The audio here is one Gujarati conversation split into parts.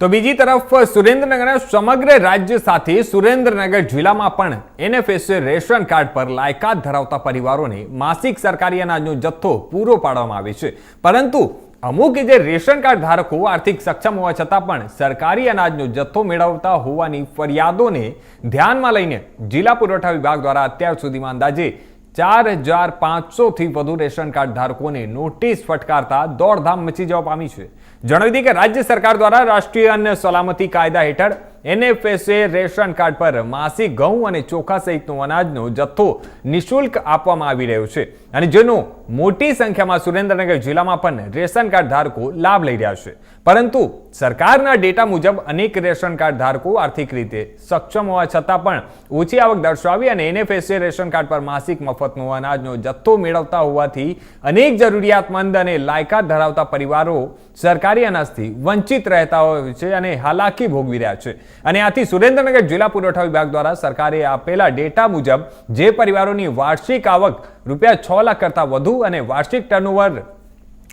તો બીજી તરફ સુરેન્દ્રનગરના સમગ્ર રાજ્ય સાથે સુરેન્દ્રનગર જિલ્લામાં પણ એનએફએસએ રેશન કાર્ડ પર લાયકાત ધરાવતા પરિવારોને માસિક સરકારી અનાજનો જથ્થો પૂરો પાડવામાં આવે છે. પરંતુ અમુક જે રેશન કાર્ડ ધારકો આર્થિક સક્ષમ હોવા છતાં પણ સરકારી અનાજનો જથ્થો મેળવતા હોવાની ફરિયાદોને ધ્યાનમાં લઈને જિલ્લા પુરવઠા વિભાગ દ્વારા અત્યાર સુધીમાં અંદાજે ચાર હજાર પાંચસોથી વધુ રેશન કાર્ડ ધારકોને નોટિસ ફટકારતા દોડધામ મચી જવા પામી છે. જણાવી દઈએ કે રાજ્ય સરકાર દ્વારા રાષ્ટ્રીય અન્ન સલામતી કાયદા હેઠળ એનએફએસએ રેશન કાર્ડ પર માસિક ઘઉં અને ચોખા સહિતનો અનાજનો જથ્થો નિઃશુલ્ક આપવામાં આવી રહ્યો છે અને જેનો મોટી સંખ્યામાં સુરેન્દ્રનગર જિલ્લામાં પણ રેશન કાર્ડ ધારકો લાભ લઈ રહ્યા છે. પરંતુ સરકારના ડેટા મુજબ અનેક રેશન કાર્ડ ધારકો આર્થિક રીતે સક્ષમ હોવા છતાં પણ ઓછી આવક દર્શાવી અને એનએફએસએ રેશન કાર્ડ પર માસિક મફતનો અનાજનો જથ્થો મેળવતા હોવાથી અનેક જરૂરિયાતમંદ અને લાયકાત ધરાવતા પરિવારો સરકારી અનાજથી વંચિત રહેતા હોય છે અને હાલાકી ભોગવી રહ્યા છે. અને આથી સુરેન્દ્રનગર જિલ્લા પુરવઠા વિભાગ દ્વારા સરકારે આપેલા ડેટા મુજબ જે પરિવારોની વાર્ષિક આવક રૂપિયા છ લાખ કરતાં વધુ અને વાર્ષિક ટર્નઓવર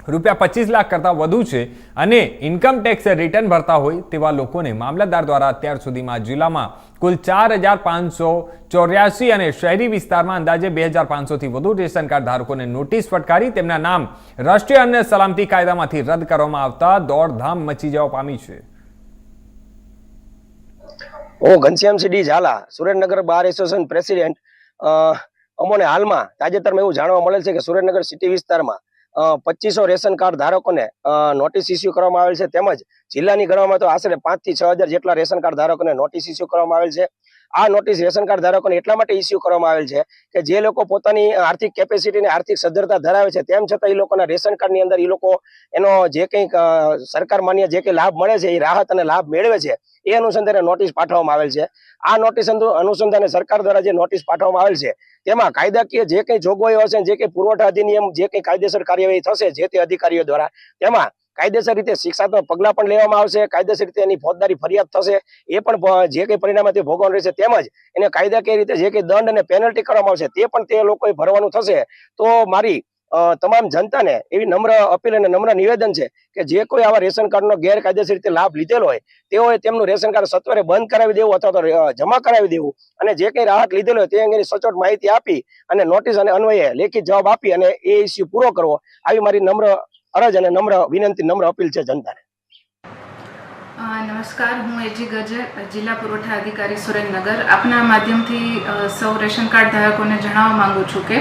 રૂપિયા પચીસ લાખ કરતાં વધુ છે અને ઇન્કમ ટેક્સ રિટર્ન ભરતા હોય તેવા લોકોને મામલતદાર દ્વારા અત્યાર સુધીમાં જિલ્લામાં કુલ ચાર હજાર પાંચસો ચોર્યાસી અને શહેરી વિસ્તારમાં અંદાજે બે હજાર પાંચસોથી વધુ રેશન કાર્ડ ધારકોને નોટિસ ફટકારી તેમના નામ રાષ્ટ્રીય અન્ય સલામતી કાયદામાંથી રદ કરવામાં આવતા દોડધામ મચી જવા પામી છે. હું Ghanshyamsinh D Zala, Surendranagar bar association president. અમોને હાલમાં તાજેતરમાં એવું જાણવા મળેલ છે કે સુરેન્દ્રનગર સિટી વિસ્તારમાં પચીસો રેશન કાર્ડ ધારકોને નોટિસ ઇસ્યુ કરવામાં આવેલ છે. તેમજ જિલ્લાની ગણવામાં તો આશરે પાંચથી છ હજાર જેટલા રેશન કાર્ડ ધારકોને નોટિસ ઇસ્યુ કરવામાં આવેલ છે. આ નોટિસ રેશન કાર્ડ ધારકોને એટલા માટે ઇસ્યુ કરવામાં આવેલ છે કે જે લોકો પોતાની આર્થિક કેપેસિટી આર્થિક સદ્ધરતા ધરાવે છે, તેમ છતાં એ લોકોના રેશન કાર્ડની અંદર એ લોકો એનો જે કંઈક સરકાર માન્ય જે કંઈ લાભ મળે છે એ રાહત અને લાભ મેળવે છે, એ અનુસંધાને નોટિસ પાઠવવામાં આવેલ છે. આ નોટિસ અનુસંધાને સરકાર દ્વારા જે નોટિસ પાઠવવામાં આવેલ છે, તેમાં કાયદાકીય જે કંઈ જોગવાઈઓ હશે જે કંઈ પુરવઠા અધિનિયમ જે કંઈ કાયદેસર કાર્યવાહી થશે, જે તે અધિકારીઓ દ્વારા, તેમાં કાયદેસર રીતે શિક્ષાત્મક પગલાં પણ લેવામાં આવશે, કાયદેસર રીતે એની ફોજદારી ફરિયાદ થશે. એ પણ જે કંઈ પરિણામે તે ભોગવવાનું રહેશે તેમજ એને કાયદાકીય રીતે જે કંઈ દંડ અને પેનલ્ટી કરવામાં આવશે તે પણ તે લોકોએ ભરવાનું થશે. તો મારી તમામ જનતાને એવી નમ્ર અપીલ અને નમ્ર નિવેદન છે કે જે કોઈ આવા રેશન કાર્ડનો ગેરકાયદેસર રીતે લાભ લીધેલો હોય, તેઓએ તેમનું રેશન કાર્ડ સત્વરે બંધ કરાવી દેવું અથવા તો જમા કરાવી દેવું અને જે કંઈ રાહત લીધેલો હોય તે અંગેની સચોટ માહિતી આપી અને નોટિસ અને અન્વયે લેખિત જવાબ આપી અને એ ઇસ્યુ પૂરો કરવો. આવી મારી નમ્ર અરજ અને નમ્ર વિનંતી, નમ્ર અપીલ છે જનતાને. નમસ્કાર. હું એજી ગજર, જિલ્લા પુરવઠા અધિકારી સુરેન્દ્રનગર. આપના માધ્યમથી સૌ રેશન કાર્ડ ધારકોને જણાવવા માંગુ છું કે,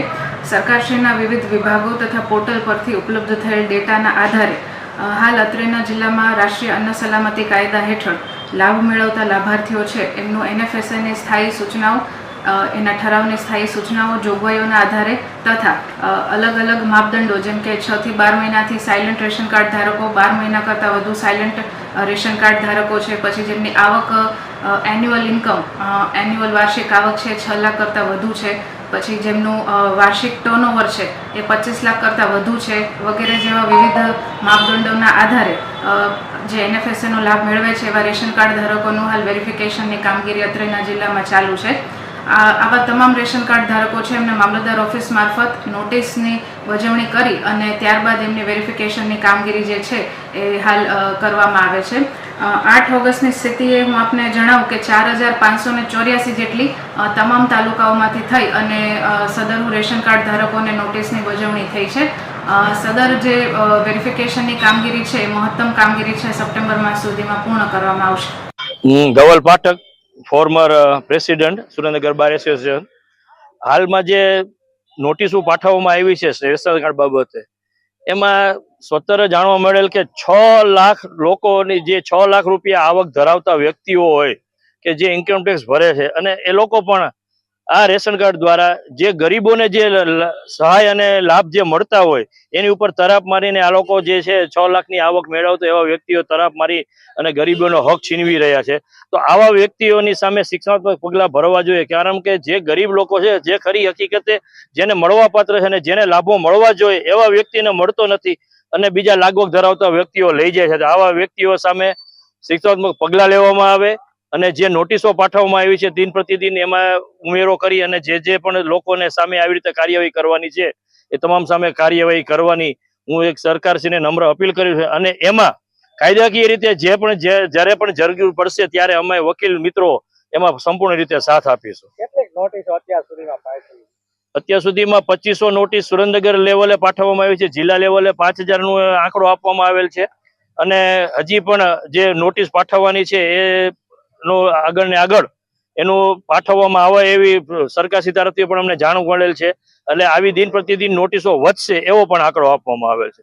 સરકારશ્રીના વિવિધ વિભાગો તથા પોર્ટલ પરથી ઉપલબ્ધ થયેલ ડેટાના આધારે હાલ અત્રેના જિલ્લામાં રાષ્ટ્રીય અન્ન સલામતી કાયદા હેઠળ લાભ મેળવતા લાભાર્થીઓ છે. એમનું એનએફએસએની સ્થાયી સૂચનાઓ એના ઠરાવની સ્થાયી સૂચનાઓ, જોગવાઈઓના આધારે તથા અલગ અલગ માપદંડો, જેમ કે છ થી બાર મહિનાથી સાયલન્ટ રેશન કાર્ડ ધારકો, બાર મહિના કરતાં વધુ સાયલન્ટ રેશન કાર્ડ ધારકો છે, પછી જેમની આવક એન્યુઅલ ઇન્કમ એન્યુઅલ વાર્ષિક આવક છે, છ લાખ કરતાં વધુ છે, પછી જેમનું વાર્ષિક ટર્નઓવર છે, એ પચીસ લાખ કરતાં વધુ છે, વગેરે જેવા વિવિધ માપદંડોના આધારે જે એનએફએસએનો લાભ મેળવે છે, એવા રેશન કાર્ડ ધારકોનું હાલ વેરિફિકેશનની કામગીરી અત્રેના જિલ્લામાં ચાલુ છે. આવા તમામ રેશન કાર્ડ ધારકો છે, એમને મામલતદાર ઓફિસ મારફત નોટિસની વજવણી કરી અને ત્યારબાદ એમની વેરિફિકેશનની કામગીરી જે છે એ હાલ કરવામાં આવે છે. આઠ ઓગસ્ટની સ્થિતિએ હું આપને જણાવું કે ચાર હજાર પાંચસો ને ચોર્યાસી જેટલી તમામ તાલુકાઓમાંથી થઈ અને સદરનું રેશન કાર્ડ ધારકોને નોટિસની વજવણી થઈ છે. સદર જે વેરિફિકેશનની કામગીરી છે એ મહત્તમ કામગીરી છે, સપ્ટેમ્બર માસ સુધીમાં પૂર્ણ કરવામાં આવશે. હું Dhaval Pathak former president Surendranagar bar association હાલમાં જે નોટિસો પાઠવવામાં આવી છે રેશન કાર્ડ બાબતે, એમાં સ્વતંત્ર જાણવા મળેલ કે છ લાખ લોકોની જે છ લાખ રૂપિયા આવક ધરાવતા વ્યક્તિઓ હોય કે જે ઇન્કમટેક્સ ભરે છે અને એ લોકો પણ આ રેશન કાર્ડ દ્વારા જે ગરીબોને જે સહાય અને લાભ જે મળતા હોય, એની ઉપર તરાપ મારીને આ લોકો જે છે છ લાખની આવક મેળવતો એવા વ્યક્તિઓ તરાપ મારી અને ગરીબોનો હક છીનવી રહ્યા છે. તો આવા વ્યક્તિઓની સામે શિક્ષણાત્મક પગલાં ભરવા જોઈએ, કારણ કે જે ગરીબ લોકો છે, જે ખરી હકીકતે જેને મળવા પાત્ર છે અને જેને લાભો મળવા જોઈએ, એવા વ્યક્તિને મળતો નથી અને બીજા લાગવક ધરાવતા વ્યક્તિઓ લઈ જાય છે. આવા વ્યક્તિઓ સામે શિક્ષણાત્મક પગલાં લેવામાં આવે અને જે નોટિસો પાઠવવામાં આવી છે દિન પ્રતિદિન એમાં ઉમેરો કરી અને જે જે પણ લોકોને સામે આવી રીતે કાર્યવાહી કરવાની છે એ તમામ સામે કાર્યવાહી કરવાની હું એક સરકારશ્રીને નમ્ર અપીલ કરી છે. અને એમાં કાયદાકીય રીતે જે પણ જે જ્યારે પણ જરૂર પડશે ત્યારે અમે વકીલ મિત્રો એમાં સંપૂર્ણ રીતે સાથ આપીશું. અત્યાર સુધીમાં પાઠવી? અત્યાર સુધીમાં પચીસો નોટિસ સુરેન્દ્રનગર લેવલે પાઠવવામાં આવી છે જિલ્લા લેવલે પાંચ હજારનો આંકડો આપવામાં આવેલ છે. અને હજી પણ જે નોટિસ પાઠવવાની છે એ નો આગળ ને આગળ એનું પાઠવવામાં આવે એવી સરકારશ્રી તરફથી પણ અમને જાણ મળેલ છે. એટલે આવી દિન પ્રતિદિન નોટિસો વધશે એવો પણ આંકડો આપવામાં આવેલ છે.